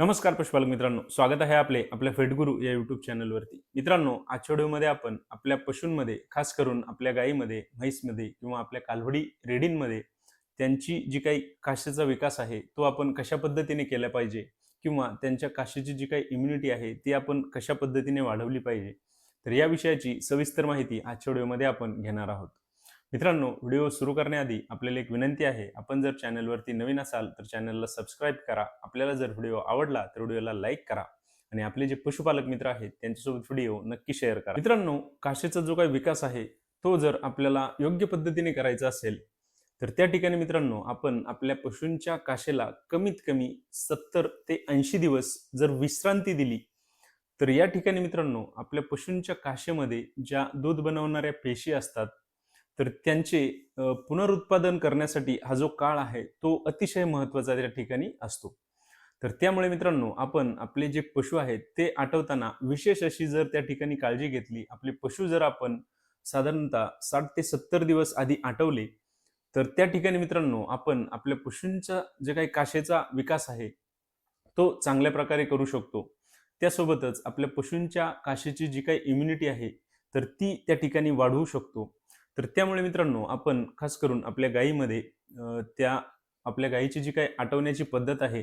नमस्कार पशुपालक मित्रांनो स्वागत आहे आपले आपल्या फेटगुरु या युट्यूब चॅनलवरती मित्रांनो आजच्या व्हिडिओमध्ये आपण आपल्या पशूंमध्ये खास करून आपल्या गायीमध्ये म्हैसमध्ये किंवा आपल्या कालवडी रेडींमध्ये त्यांची जी काही काशीचा विकास आहे तो आपण कशा पद्धतीने केला पाहिजे किंवा त्यांच्या काशीची जी काही इम्युनिटी आहे ती आपण कशा पद्धतीने वाढवली पाहिजे तर या विषयाची सविस्तर माहिती आजच्या व्हिडिओमध्ये आपण घेणार आहोत. मित्रांनो व्हिडिओ सुरू करण्याआधी आपल्याला एक विनंती आहे. आपण जर चॅनलवरती नवीन असाल तर चॅनलला सबस्क्राईब करा. आपल्याला जर व्हिडिओ आवडला तर व्हिडिओला लाईक करा आणि आपले जे पशुपालक मित्र आहेत त्यांच्यासोबत व्हिडिओ नक्की शेअर करा. मित्रांनो काशीचा जो काही विकास आहे तो जर आपल्याला योग्य पद्धतीने करायचा असेल तर त्या ठिकाणी मित्रांनो आपण आपल्या पशूंच्या काशेला कमीत कमी सत्तर ते ऐंशी दिवस जर विश्रांती दिली तर या ठिकाणी मित्रांनो आपल्या पशूंच्या काशेमध्ये ज्या दूध बनवणाऱ्या पेशी असतात तर त्यांचे पुनरुत्पादन करण्यासाठी हा जो काळ आहे तो अतिशय महत्त्वाचा त्या ठिकाणी असतो. तर त्यामुळे मित्रांनो आपण आपले जे पशु आहेत ते आठवताना विशेष अशी जर त्या ठिकाणी काळजी घेतली आपले पशु जर आपण साधारणतः साठ ते सत्तर दिवस आधी आठवले तर त्या ठिकाणी मित्रांनो आपण आपल्या पशूंचा जे काही काशेचा विकास आहे तो चांगल्या प्रकारे करू शकतो. त्यासोबतच आपल्या पशूंच्या काशेची जी काही इम्युनिटी आहे तर ती त्या ठिकाणी वाढवू शकतो. तर त्यामुळे मित्रांनो आपण खास करून आपल्या गायीमध्ये त्या आपल्या गायीची जी काही आटवण्याची पद्धत आहे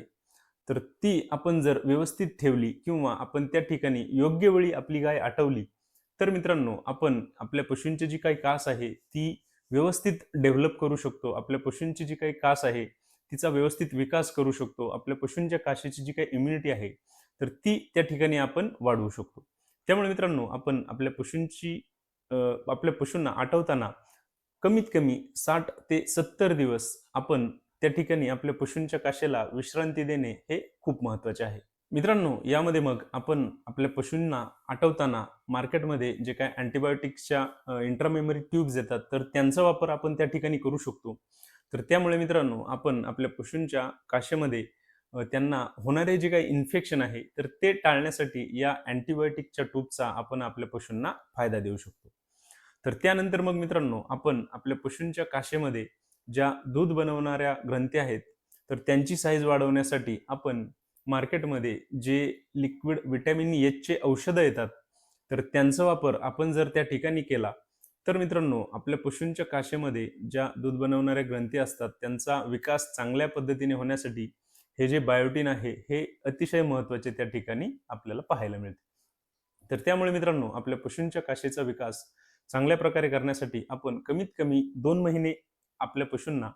तर ती आपण जर व्यवस्थित ठेवली किंवा आपण त्या ठिकाणी योग्य वेळी आपली गाय आटवली तर मित्रांनो आपण आपल्या पशूंची जी काही कास आहे ती व्यवस्थित डेव्हलप करू शकतो. आपल्या पशूंची जी काही कास आहे तिचा व्यवस्थित विकास करू शकतो. आपल्या पशूंच्या काशीची जी काही इम्युनिटी आहे तर ती त्या ठिकाणी आपण वाढवू शकतो. त्यामुळे मित्रांनो आपण आपल्या पशूंची आपल्या पशूंना आठवताना कमीत कमी साठ ते सत्तर दिवस आपण त्या ठिकाणी आपल्या पशूंच्या काशेला विश्रांती देणे हे खूप महत्त्वाचे आहे. मित्रांनो यामध्ये मग आपण आपल्या पशूंना आठवताना मार्केटमध्ये जे काय अँटीबायोटिक्सच्या इंट्रामेमरी ट्यूब्स येतात तर त्यांचा वापर आपण त्या ठिकाणी करू शकतो. तर त्यामुळे मित्रांनो आपण आपल्या पशूंच्या काशेमध्ये त्यांना होणारे जे काही इन्फेक्शन आहे तर ते टाळण्यासाठी या अँटीबायोटिकच्या टूपचा आपण आपल्या पशूंना फायदा देऊ शकतो. तर त्यानंतर मग मित्रांनो आपण आपल्या पशूंच्या काशेमध्ये ज्या दूध बनवणाऱ्या ग्रंथी आहेत तर त्यांची साईज वाढवण्यासाठी आपण मार्केटमध्ये जे लिक्विड विटॅमिन एचचे औषधं येतात तर त्यांचा वापर आपण जर त्या ठिकाणी केला तर मित्रांनो आपल्या पशूंच्या काशेमध्ये ज्या दूध बनवणाऱ्या ग्रंथी असतात त्यांचा विकास चांगल्या पद्धतीने होण्यासाठी हे जे बायोटिन आहे हे अतिशय महत्त्वाचे त्या ठिकाणी आपल्याला पाहायला मिळते. तर त्यामुळे मित्रांनो आपल्या पशूंच्या काशेचा विकास चांगल्या प्रकारे करण्यासाठी आपण कमीत कमी दोन महिने आपल्या पशूंना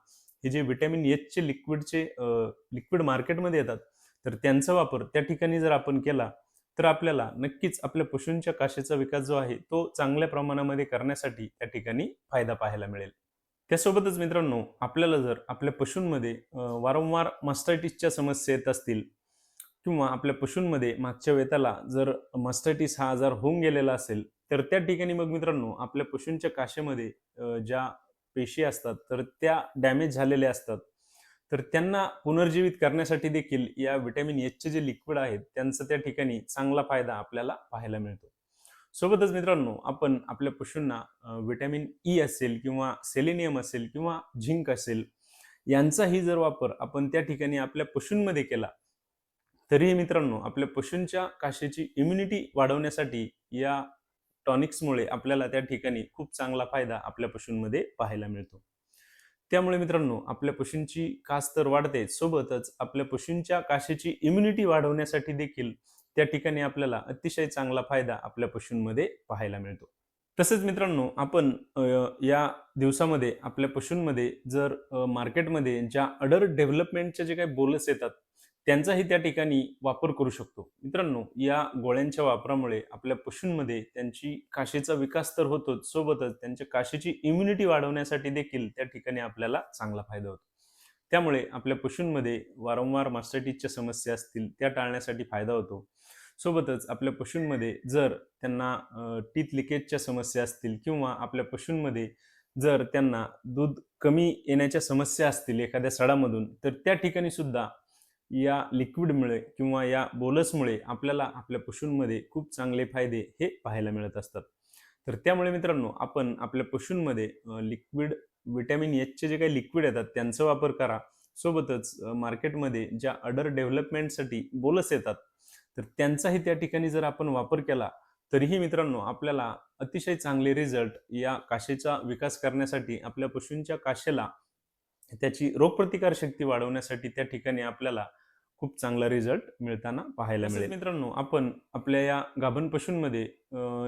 हे जे व्हिटॅमिन एचचे लिक्विडचे लिक्विड मार्केटमध्ये येतात तर त्यांचा वापर त्या ठिकाणी जर आपण केला तर आपल्याला नक्कीच आपल्या पशूंच्या काशेचा विकास जो आहे तो चांगल्या प्रमाणामध्ये करण्यासाठी त्या ठिकाणी फायदा पाहायला मिळेल. त्यासोबतच मित्रांनो आपल्याला जर आपल्या पशूंमध्ये वारंवार मास्टायटिसच्या समस्या येत असतील किंवा आपल्या पशूंमध्ये मागच्या वेताला जर मास्टायटिस हा आजार होऊन गेलेला असेल तर त्या ठिकाणी मग मित्रांनो आपल्या पशूंच्या काशेमध्ये ज्या पेशी असतात तर त्या डॅमेज झालेल्या असतात. तर त्यांना पुनर्जीवित करण्यासाठी देखील या व्हिटॅमिन एचचे जे लिक्विड आहेत त्यांचा त्या ठिकाणी चांगला फायदा आपल्याला पाहायला मिळतो. सोबतच मित्रांनो आपण आपल्या पशूंना व्हिटॅमिन ई असेल किंवा सेलेनियम असेल किंवा झिंक असेल यांचाही जर वापर आपण त्या ठिकाणी आपल्या पशूंमध्ये केला तरीही मित्रांनो आपल्या पशूंच्या काशेची इम्युनिटी वाढवण्यासाठी या टॉनिक्समुळे आपल्याला त्या ठिकाणी खूप चांगला फायदा आपल्या पशूंमध्ये पाहायला मिळतो. त्यामुळे मित्रांनो आपल्या पशूंची कास तर वाढते सोबतच आपल्या पशूंच्या काशेची इम्युनिटी वाढवण्यासाठी देखील त्या ठिकाणी आपल्याला अतिशय चांगला फायदा आपल्या पशूंमध्ये पाहायला मिळतो. तसेच मित्रांनो आपण या दिवसामध्ये आपल्या पशूंमध्ये जर मार्केटमध्ये ज्या अडर डेव्हलपमेंटचे जे काही बोलस येतात त्यांचाही त्या ठिकाणी वापर करू शकतो. मित्रांनो या गोळ्यांच्या वापरामुळे आपल्या पशूंमध्ये त्यांची काशीचा विकास तर होतोच सोबतच त्यांच्या काशीची इम्युनिटी वाढवण्यासाठी देखील त्या ठिकाणी आपल्याला चांगला फायदा होतो. त्यामुळे आपल्या पशूंमध्ये वारंवार मास्टायटिसच्या समस्या असतील त्या टाळण्यासाठी फायदा होतो. सोबतच आपल्या पशूंमध्ये जर त्यांना टीथ लिकेजच्या समस्या असतील किंवा आपल्या पशूंमध्ये जर त्यांना दूध कमी येण्याच्या समस्या असतील एखाद्या सडामधून तर त्या ठिकाणी सुद्धा या लिक्विडमुळे किंवा या बोलसमुळे आपल्याला आपल्या पशूंमध्ये खूप चांगले फायदे हे पाहायला मिळत असतात. तर त्यामुळे मित्रांनो आपण आपल्या पशूंमध्ये लिक्विड विटॅमिन एचचे जे काही लिक्विड येतात त्यांचा वापर करा. सोबतच मार्केटमध्ये ज्या अडर डेव्हलपमेंटसाठी बोलस येतात तर त्यांचाही त्या ठिकाणी जर आपण वापर केला तरीही मित्रांनो आपल्याला अतिशय चांगले रिझल्ट या काशेचा विकास करण्यासाठी आपल्या पशूंच्या काशेला त्याची रोगप्रतिकार शक्ती वाढवण्यासाठी त्या ठिकाणी आपल्याला खूप चांगला रिझल्ट मिळताना पाहायला मिळेल. मित्रांनो आपण आपल्या या गाभण पशूंमध्ये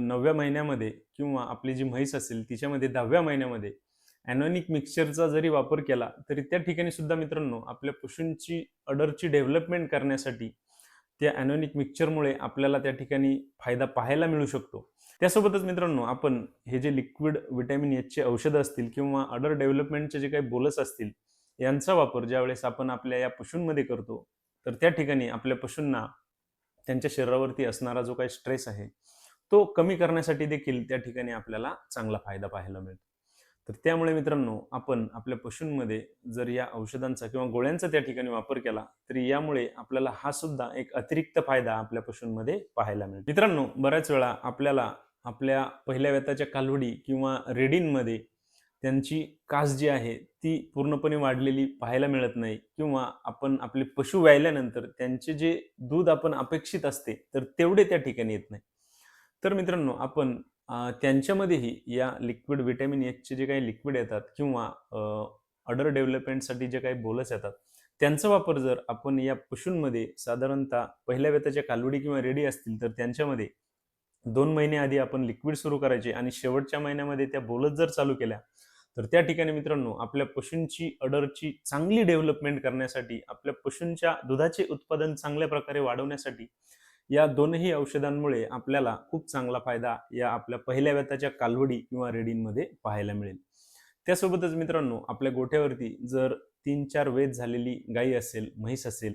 नवव्या महिन्यामध्ये किंवा आपली जी म्हैस असेल तिच्यामध्ये दहाव्या महिन्यामध्ये ॲनॉनिक मिक्सचरचा जरी वापर केला तरी त्या ठिकाणी सुद्धा मित्रांनो आपल्या पशूंची अडरची डेव्हलपमेंट करण्यासाठी त्या ॲनॉनिक मिक्सचरमुळे आपल्याला त्या ठिकाणी फायदा पाहायला मिळू शकतो. त्यासोबतच मित्रांनो आपण हे जे लिक्विड विटॅमिन एचचे औषधं असतील किंवा अडर डेव्हलपमेंटचे जे काही बोलस असतील यांचा वापर ज्यावेळेस आपण आपल्या या पशूंमध्ये करतो तर त्या ठिकाणी आपल्या पशूंना त्यांच्या शरीरावरती असणारा जो काही स्ट्रेस आहे तो कमी करण्यासाठी देखील त्या ठिकाणी आपल्याला चांगला फायदा पाहायला मिळतो. तर त्यामुळे मित्रांनो आपण आपल्या पशूंमध्ये जर या औषधांचा किंवा गोळ्यांचा त्या ठिकाणी वापर केला तरी यामुळे आपल्याला हा सुद्धा एक अतिरिक्त फायदा आपल्या पशूंमध्ये पाहायला मिळतो मित्रांनो बऱ्याच वेळा आपल्याला आपल्या पहिल्या व्यताच्या कालवडी किंवा रेडींमध्ये त्यांची कास जी आहे ती पूर्णपणे वाढलेली पाहायला मिळत नाही किंवा आपण आपले पशु व्यायल्यानंतर त्यांचे जे दूध आपण अपेक्षित असते तर तेवढे त्या ठिकाणी येत नाही. तर मित्रांनो आपण त्यांच्यामध्येही या लिक्विड व्हिटॅमिन एचचे जे काही लिक्विड येतात किंवा अडर डेव्हलपमेंटसाठी जे काही बोलस येतात त्यांचा वापर जर आपण या पशूंमध्ये साधारणतः पहिल्या वेताच्या कालवडी किंवा रेडी असतील तर त्यांच्यामध्ये दोन महिने आधी आपण लिक्विड सुरू करायचे आणि शेवटच्या महिन्यामध्ये त्या बोलत जर चालू केल्या तर त्या ठिकाणी मित्रांनो आपल्या पशूंची अडरची चांगली डेव्हलपमेंट करण्यासाठी आपल्या पशूंच्या दुधाचे उत्पादन चांगल्या प्रकारे वाढवण्यासाठी या दोनही औषधांमुळे आपल्याला खूप चांगला फायदा या आपल्या पहिल्या व्यताच्या कालवडी किंवा रेडींमध्ये पाहायला मिळेल. त्यासोबतच मित्रांनो आपल्या गोठ्यावरती जर तीन चार वेद झालेली गाई असेल म्हैस असेल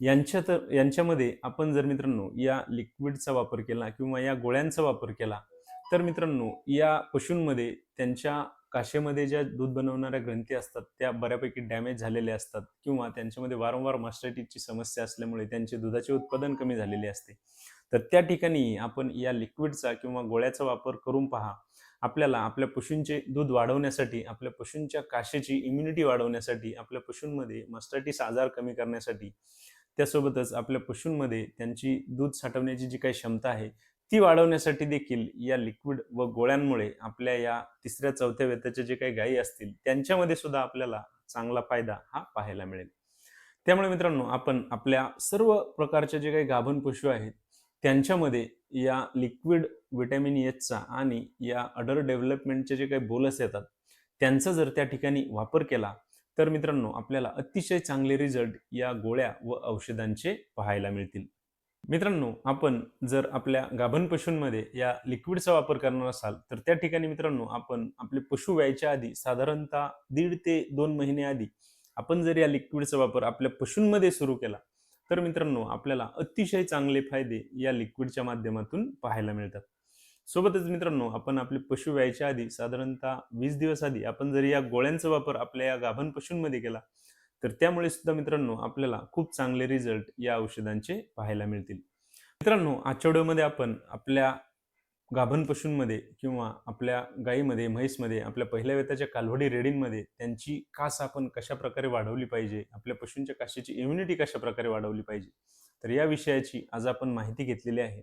यांच्या तर यांच्यामध्ये आपण जर मित्रांनो या लिक्विडचा वापर केला किंवा या गोळ्यांचा वापर केला तर मित्रांनो या पशूंमध्ये त्यांच्या काशेमध्ये ज्या दूध बनवणाऱ्या ग्रंथी असतात त्या बऱ्यापैकी डॅमेज झालेल्या असतात किंवा त्यांच्यामध्ये वारंवार मास्टायटिसची समस्या असल्यामुळे त्यांचे दुधाचे उत्पादन कमी झालेले असते. तर त्या ठिकाणी आपण या लिक्विडचा किंवा गोळ्याचा वापर करून पहा. आपल्याला आपल्या पशूंचे दूध वाढवण्यासाठी आपल्या पशूंच्या काशेची इम्युनिटी वाढवण्यासाठी आपल्या पशूंमध्ये मास्टायटिस आजार कमी करण्यासाठी त्यासोबतच आपल्या पशूंमध्ये त्यांची दूध साठवण्याची जी काही क्षमता आहे ती वाढवण्यासाठी देखील या लिक्विड व गोळ्यांमुळे आपल्या या तिसऱ्या चौथ्या वेताच्या जे काही गायी असतील त्यांच्यामध्ये सुद्धा आपल्याला चांगला फायदा हा पाहायला मिळेल. त्यामुळे मित्रांनो आपण आपल्या सर्व प्रकारचे जे काही गाभण पशु आहेत त्यांच्यामध्ये या लिक्विड व्हिटॅमिन एचचा आणि या अडर डेव्हलपमेंटचे जे काही बोलस येतात त्यांचा जर त्या ठिकाणी वापर केला तर मित्रांनो आपल्याला अतिशय चांगले रिझल्ट या गोळ्या व औषधांचे पाहायला मिळतील. मित्रांनो आपण जर आपल्या गाभण पशूंमध्ये या लिक्विडचा वापर करणार असाल तर त्या ठिकाणी मित्रांनो आपण आपले पशु व्यायच्या आधी साधारणतः दीड ते दोन महिने आधी आपण जर या लिक्विडचा वापर आपल्या पशूंमध्ये सुरू केला तर मित्रांनो आपल्याला अतिशय चांगले फायदे या लिक्विडच्या माध्यमातून पाहायला मिळतात. सोबतच मित्रांनो आपण आपले पशु व्यायच्या आधी साधारणतः वीस दिवस आधी आपण जर या गोळ्यांचा वापर आपल्या या गाभण पशूंमध्ये केला तर त्यामुळे सुद्धा मित्रांनो आपल्याला खूप चांगले रिझल्ट या औषधांचे पाहायला मिळतील. मित्रांनो आजच्या व्हिडिओमध्ये आपण आपल्या गाभण पशूंमध्ये किंवा आपल्या गायीमध्ये म्हैसमध्ये आपल्या पहिल्या वेताच्या कालवडी रेडींमध्ये त्यांची कास आपण कशा प्रकारे वाढवली पाहिजे? आपल्या पशूंच्या काशीची इम्युनिटी कशा प्रकारे वाढवली पाहिजे? तर या विषयाची आज आपण माहिती घेतलेली आहे.